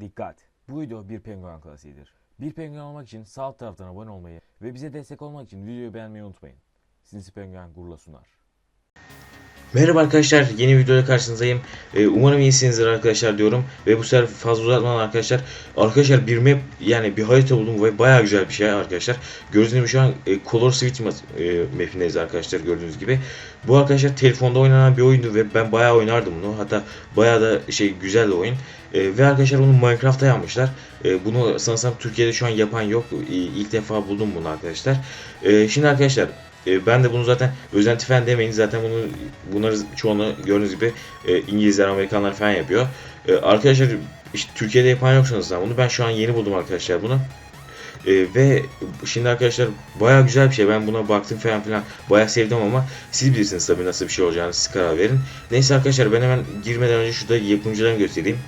Dikkat! Bu video bir penguen klasiğidir. Bir penguen olmak için sağ taraftan abone olmayı ve bize destek olmak için videoyu beğenmeyi unutmayın. Sinsi Penguen gururla sunar. Merhaba arkadaşlar, yeni videoda karşınızdayım. Ee, umarım iyisinizdir arkadaşlar diyorum. Ve bu sefer fazla uzatmadan arkadaşlar. Arkadaşlar bir map yani bir harita buldum ve bayağı güzel bir şey arkadaşlar. Gördüğünüz gibi şu an e, Color Switch ma- e, mapindeyiz arkadaşlar gördüğünüz gibi. Bu arkadaşlar telefonda oynanan bir oyundu ve ben bayağı oynardım bunu. Hatta bayağı da şey güzel oyun. E, ve arkadaşlar bunu Minecraft'ta yapmışlar. E, bunu sanırsam Türkiye'de şu an yapan yok. E, ilk defa buldum bunu arkadaşlar. E, şimdi arkadaşlar e, ben de bunu zaten özenti falan demeyin. Zaten bunu bunları çoğunu gördüğünüz gibi e, İngilizler, Amerikanlar falan yapıyor. E, arkadaşlar işte Türkiye'de yapan yok sanırsam bunu. Ben şu an yeni buldum arkadaşlar bunu. E, ve şimdi arkadaşlar baya güzel bir şey. Ben buna baktım falan filan. Baya sevdim ama siz bilirsiniz tabii nasıl bir şey olacağını siz karar verin. Neyse arkadaşlar ben hemen girmeden önce şurada yapımcılarını göstereyim.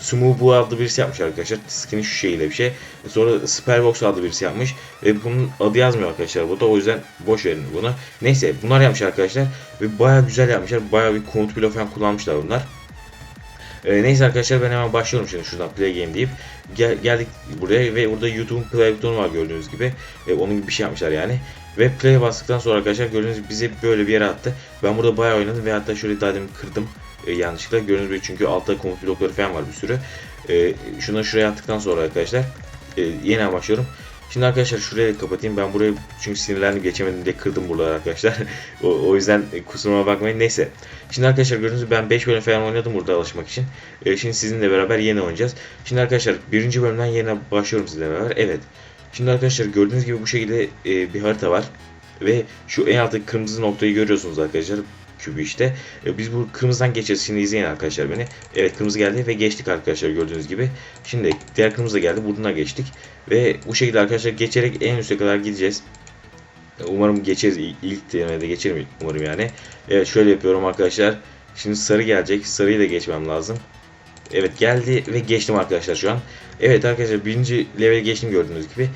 Sumu bu adlı birisi yapmış arkadaşlar. Skin'i şu şekilde bir şey. Sonra Superbox adlı birisi yapmış. Ve bunun adı yazmıyor arkadaşlar burada. O yüzden boş verin bunu. Neyse bunlar yapmış arkadaşlar. Ve baya güzel yapmışlar. Baya bir komut bloğu falan kullanmışlar bunlar. Ee, neyse arkadaşlar ben hemen başlıyorum şimdi şuradan play game deyip Gel, geldik buraya ve burada YouTube'un play butonu var gördüğünüz gibi. Ee, onun gibi bir şey yapmışlar yani. Ve play bastıktan sonra arkadaşlar gördüğünüz gibi bizi böyle bir yere attı. Ben burada bayağı oynadım ve hatta şöyle daha kırdım e, yanlışlıkla. Gördüğünüz gibi çünkü altta komut blokları falan var bir sürü. E, şunları şuraya attıktan sonra arkadaşlar e, yeniden başlıyorum. Şimdi arkadaşlar şurayı kapatayım. Ben burayı çünkü sinirlendim geçemedim diye kırdım buraları arkadaşlar. o, o yüzden e, kusuruma bakmayın. Neyse. Şimdi arkadaşlar gördüğünüz gibi ben 5 bölüm falan oynadım burada alışmak için. E, şimdi sizinle beraber yeni oynayacağız. Şimdi arkadaşlar birinci bölümden yeni başlıyorum sizinle beraber. Evet. Şimdi arkadaşlar gördüğünüz gibi bu şekilde e, bir harita var. Ve şu en alttaki kırmızı noktayı görüyorsunuz arkadaşlar. Kübü işte. E, biz bu kırmızıdan geçeceğiz. Şimdi izleyin arkadaşlar beni. Evet kırmızı geldi ve geçtik arkadaşlar gördüğünüz gibi. Şimdi diğer kırmızı geldi. Buradan geçtik. Ve bu şekilde arkadaşlar geçerek en üste kadar gideceğiz. Umarım geçeriz. İlk denemede geçerim umarım yani. Evet şöyle yapıyorum arkadaşlar. Şimdi sarı gelecek. Sarıyı da geçmem lazım. Evet geldi ve geçtim arkadaşlar şu an. Evet arkadaşlar birinci level geçtim gördüğünüz gibi.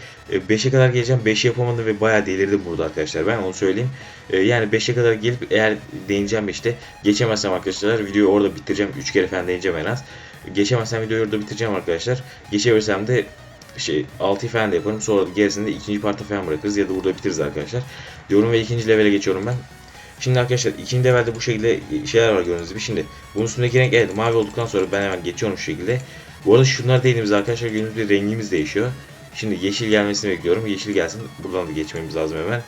5'e kadar geleceğim. 5'i yapamadım ve bayağı delirdim burada arkadaşlar ben onu söyleyeyim. E, Yani 5'e kadar gelip eğer deneyeceğim işte geçemezsem arkadaşlar videoyu orada bitireceğim. 3 kere falan deneyeceğim en az. Geçemezsem videoyu orada bitireceğim arkadaşlar. Geçebilirsem de şey 6 falan da yaparım. Sonra da gerisini de ikinci parta falan bırakırız ya da burada bitiririz arkadaşlar. Diyorum ve ikinci levele geçiyorum ben. Şimdi arkadaşlar ikinci levelde bu şekilde şeyler var gördüğünüz gibi. Şimdi bunun üstündeki renk evet mavi olduktan sonra ben hemen geçiyorum şu şekilde. Bu arada şunlar değdiğimiz arkadaşlar gördüğünüz gibi rengimiz değişiyor. Şimdi yeşil gelmesini bekliyorum. Yeşil gelsin. Buradan da geçmemiz lazım hemen.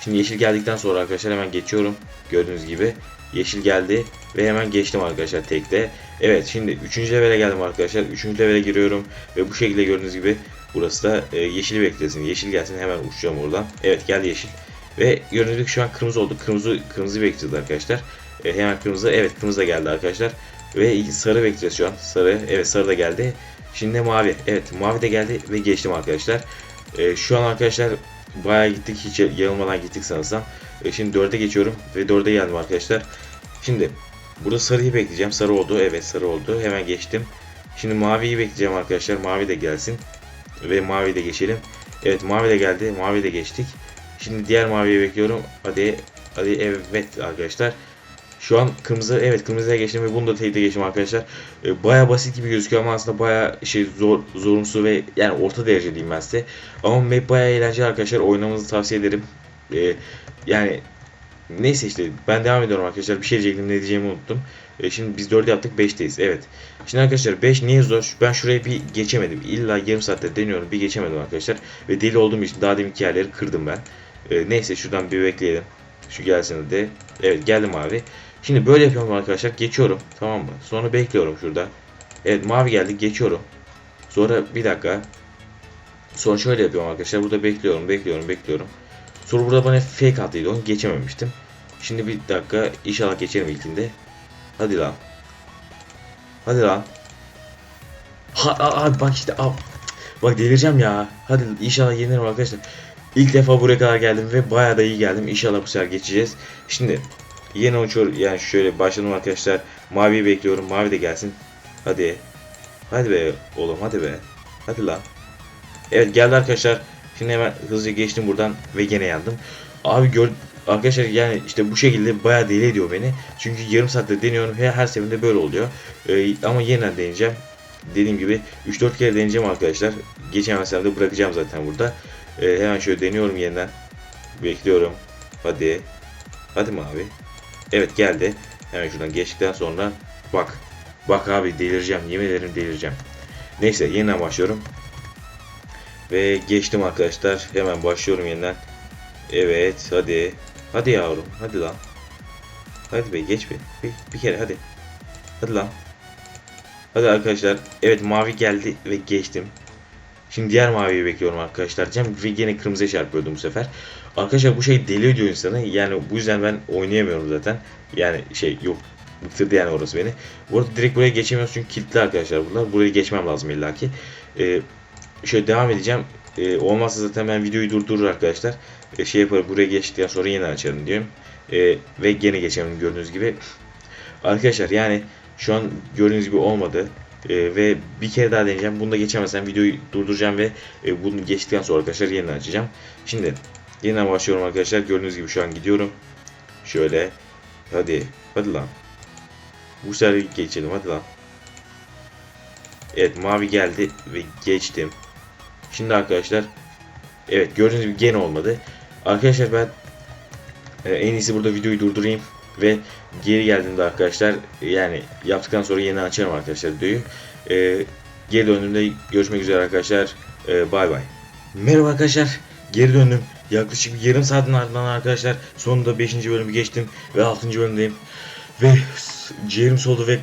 Şimdi yeşil geldikten sonra arkadaşlar hemen geçiyorum. Gördüğünüz gibi yeşil geldi ve hemen geçtim arkadaşlar tekte. Evet şimdi 3. levele geldim arkadaşlar. 3. levele giriyorum ve bu şekilde gördüğünüz gibi burası da e, yeşili beklesin. Yeşil gelsin hemen uçacağım oradan. Evet geldi yeşil. Ve gördüğünüz gibi şu an kırmızı oldu. Kırmızı kırmızı bekleyeceğiz arkadaşlar. E, hemen kırmızı. Evet kırmızı da geldi arkadaşlar. Ve sarı bekleyeceğiz şu an. Sarı. Evet sarı da geldi. Şimdi de mavi. Evet mavi de geldi ve geçtim arkadaşlar. E, şu an arkadaşlar bayağı gittik. Hiç yanılmadan gittik sanırsam. E, şimdi 4'e geçiyorum ve 4'e geldim arkadaşlar. Şimdi burada sarıyı bekleyeceğim. Sarı oldu. Evet sarı oldu. Hemen geçtim. Şimdi maviyi bekleyeceğim arkadaşlar. Mavi de gelsin. Ve mavi de geçelim. Evet mavi de geldi. Mavi de geçtik. Şimdi diğer maviyi bekliyorum. Hadi hadi evet arkadaşlar. Şu an kırmızı evet kırmızıya geçtim ve bunu da teyide geçtim arkadaşlar. Ee, baya basit gibi gözüküyor ama aslında baya şey zor zorumsu ve yani orta derece diyeyim ben size. Ama map baya eğlenceli arkadaşlar. Oynamanızı tavsiye ederim. Ee, yani neyse işte ben devam ediyorum arkadaşlar. Bir şey diyecektim ne diyeceğimi unuttum. Ee, şimdi biz 4 yaptık 5'teyiz. Evet. Şimdi arkadaşlar 5 niye zor? Ben şuraya bir geçemedim. İlla yarım saatte deniyorum. Bir geçemedim arkadaşlar. Ve deli olduğum için daha deminki yerleri kırdım ben. Ee, neyse şuradan bir bekleyelim. Şu gelsin hadi. Evet geldim abi. Şimdi böyle yapıyorum arkadaşlar. Geçiyorum. Tamam mı? Sonra bekliyorum şurada. Evet mavi geldi. Geçiyorum. Sonra bir dakika. Sonra şöyle yapıyorum arkadaşlar. Burada bekliyorum. Bekliyorum. Bekliyorum. Sonra burada bana fake attıydı. Onu geçememiştim. Şimdi bir dakika. İnşallah geçerim ilkinde. Hadi lan. Hadi lan. Ha, abi bak işte abi. Bak delireceğim ya. Hadi inşallah yenirim arkadaşlar. İlk defa buraya kadar geldim ve bayağı da iyi geldim. İnşallah bu sefer geçeceğiz. Şimdi yeni uçuyor yani şöyle başladım arkadaşlar. Maviyi bekliyorum. Mavi de gelsin. Hadi. Hadi be oğlum hadi be. Hadi lan. Evet geldi arkadaşlar. Şimdi hemen hızlıca geçtim buradan ve gene yandım. Abi gör arkadaşlar yani işte bu şekilde bayağı deli ediyor beni. Çünkü yarım saatte deniyorum her, her seferinde böyle oluyor. Ee, ama yeniden deneyeceğim. dediğim gibi 3-4 kere deneyeceğim arkadaşlar. Geçemezsem de bırakacağım zaten burada. Ee, hemen şöyle deniyorum yeniden. Bekliyorum. Hadi. Hadi mavi. Evet geldi. Hemen şuradan geçtikten sonra bak. Bak abi delireceğim. Yemin ederim delireceğim. Neyse yeniden başlıyorum. Ve geçtim arkadaşlar. Hemen başlıyorum yeniden. Evet hadi. Hadi yavrum. Hadi lan. Hadi be geç bir. Bir, bir kere hadi. Hadi lan. Hadi arkadaşlar. Evet mavi geldi ve geçtim. Şimdi diğer maviyi bekliyorum arkadaşlar. Cem ve yine kırmızıya çarpıyordum bu sefer. Arkadaşlar bu şey deli ediyor insanı. Yani bu yüzden ben oynayamıyorum zaten. Yani şey yok. Bıktırdı yani orası beni. Bu arada direkt buraya geçemiyoruz çünkü kilitli arkadaşlar bunlar. Burayı geçmem lazım illaki. Ee, şöyle devam edeceğim. Ee, olmazsa zaten ben videoyu durdurur arkadaşlar. Ee, şey yaparım buraya geçtikten sonra yine açarım diyorum. Ee, ve gene geçemedim gördüğünüz gibi. Arkadaşlar yani şu an gördüğünüz gibi olmadı. Ee, ve bir kere daha deneyeceğim. Bunu da geçemezsem videoyu durduracağım ve e, bunu geçtikten sonra arkadaşlar yeniden açacağım. Şimdi yeniden başlıyorum arkadaşlar. Gördüğünüz gibi şu an gidiyorum. Şöyle. Hadi. Hadi lan. Bu sefer geçelim. Hadi lan. Evet mavi geldi ve geçtim. Şimdi arkadaşlar evet gördüğünüz gibi gene olmadı. Arkadaşlar ben e, en iyisi burada videoyu durdurayım ve geri geldiğimde arkadaşlar yani yaptıktan sonra yeniden açarım arkadaşlar videoyu. E, geri döndüğümde görüşmek üzere arkadaşlar. E, bay bay. Merhaba arkadaşlar. Geri döndüm. Yaklaşık bir yarım saatin ardından arkadaşlar sonunda 5. bölümü geçtim ve 6. bölümdeyim. Ve ciğerim soldu ve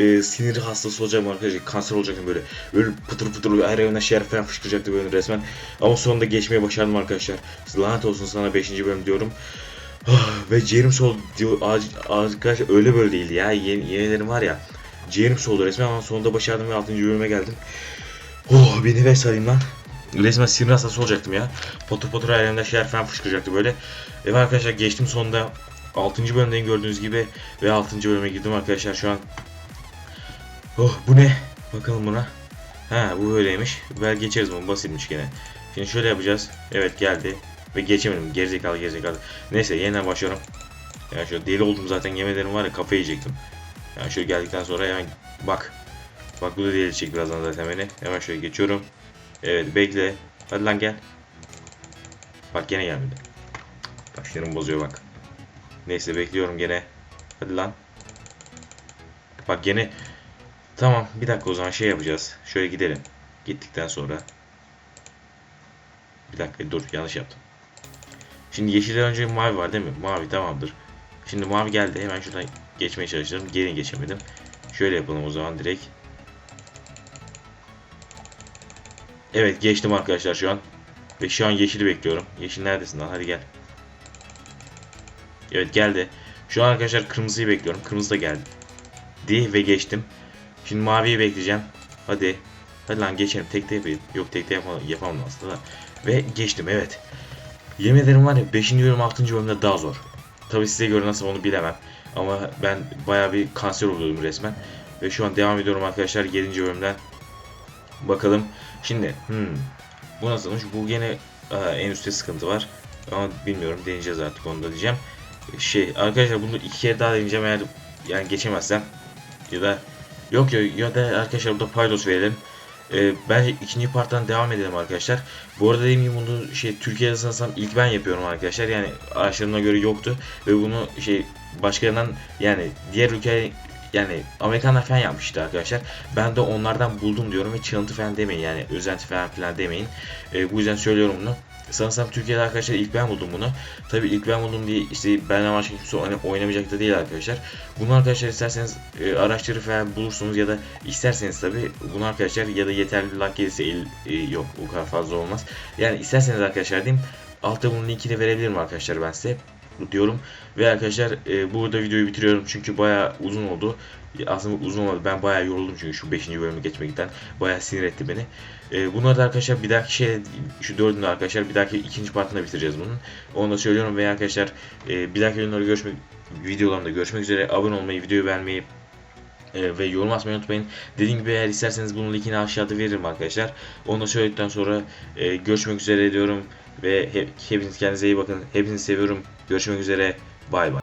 e, sinir hastası olacağım arkadaşlar. Kanser olacaktım böyle. Böyle pıtır pıtır her yerine şer falan fışkıracaktı böyle resmen. Ama sonunda geçmeye başardım arkadaşlar. Lanet olsun sana 5. bölüm diyorum. Ah, ve ciğerim soldu diyor arkadaşlar öyle böyle değildi ya. Yeni, yenilerim var ya. Ciğerim soldu resmen ama sonunda başardım ve 6. bölüme geldim. Oh bir nefes alayım lan. Resmen sinir hastası olacaktım ya. Potur her yerimden şeyler falan fışkıracaktı böyle. Evet arkadaşlar geçtim sonunda. 6. bölümdeyim gördüğünüz gibi. Ve 6. bölüme girdim arkadaşlar şu an. Oh bu ne? Bakalım buna. Ha bu böyleymiş. Ver geçeriz bunu basitmiş gene. Şimdi şöyle yapacağız. Evet geldi. Ve geçemedim. Gerizekalı gerizekalı. Neyse yeniden başlıyorum. Yani şöyle deli oldum zaten yemelerim var ya kafayı yiyecektim. Yani şöyle geldikten sonra hemen bak. Bak bu da deli edecek birazdan zaten beni. Hemen şöyle geçiyorum. Evet bekle. Hadi lan gel. Bak gene gelmedi. Sinirimi bozuyor bak. Neyse bekliyorum gene. Hadi lan. Bak gene. Tamam bir dakika o zaman şey yapacağız. Şöyle gidelim. Gittikten sonra. Bir dakika dur yanlış yaptım. Şimdi yeşilden önce mavi var değil mi? Mavi tamamdır. Şimdi mavi geldi. Hemen şuradan geçmeye çalıştım. Geri geçemedim. Şöyle yapalım o zaman direkt. Evet geçtim arkadaşlar şu an. Ve şu an yeşili bekliyorum. Yeşil neredesin lan? Hadi gel. Evet geldi. Şu an arkadaşlar kırmızıyı bekliyorum. Kırmızı da geldi. Di ve geçtim. Şimdi maviyi bekleyeceğim. Hadi. Hadi lan geçelim. Tekte yapayım. Yok tekte yapamam, yapamam aslında da. Ve geçtim evet. Yemin ederim var ya 5. bölüm 6. bölümde daha zor. Tabi size göre nasıl onu bilemem. Ama ben baya bir kanser oluyordum resmen. Ve şu an devam ediyorum arkadaşlar 7. bölümden. Bakalım. Şimdi hmm, bu nasılmış? Bu gene aa, en üstte sıkıntı var. Ama bilmiyorum deneyeceğiz artık onu da diyeceğim. Şey arkadaşlar bunu iki kere daha deneyeceğim eğer yani geçemezsem ya da yok ya ya da arkadaşlar burada paydos verelim. Ee, bence ikinci parttan devam edelim arkadaşlar. Bu arada dediğim gibi bunu şey Türkiye'de sanırsam ilk ben yapıyorum arkadaşlar. Yani araştırma göre yoktu ve bunu şey başkalarından yani diğer ülke yani Amerikanlar falan yapmıştı arkadaşlar. Ben de onlardan buldum diyorum ve çıkıntı falan demeyin yani özenti falan filan demeyin. Ee, bu yüzden söylüyorum bunu. Sanırsam Türkiye'de arkadaşlar ilk ben buldum bunu. Tabi ilk ben buldum diye işte benden başka kimse oynamayacak da değil arkadaşlar. Bunu arkadaşlar isterseniz e, araştırır falan bulursunuz ya da isterseniz tabi bunu arkadaşlar ya da yeterli like gelirse el, e, yok o kadar fazla olmaz. Yani isterseniz arkadaşlar diyeyim altta bunun linkini verebilirim arkadaşlar ben size diyorum. Ve arkadaşlar e, burada videoyu bitiriyorum çünkü bayağı uzun oldu. Aslında uzun olmadı. Ben bayağı yoruldum çünkü şu 5. bölümü geçmekten. Bayağı sinir etti beni. E, bunları da arkadaşlar bir dahaki şey şu dördünü arkadaşlar bir dahaki ikinci partında bitireceğiz bunun. Onu da söylüyorum ve arkadaşlar e, bir dahaki videolarda görüşmek videolarımda görüşmek üzere. Abone olmayı, videoyu beğenmeyi e, ve yorum atmayı unutmayın. Dediğim gibi eğer isterseniz bunun linkini aşağıda veririm arkadaşlar. Onu da söyledikten sonra e, görüşmek üzere diyorum ve hep, hepiniz kendinize iyi bakın. Hepinizi seviyorum. Görüşmek üzere. Bay bay.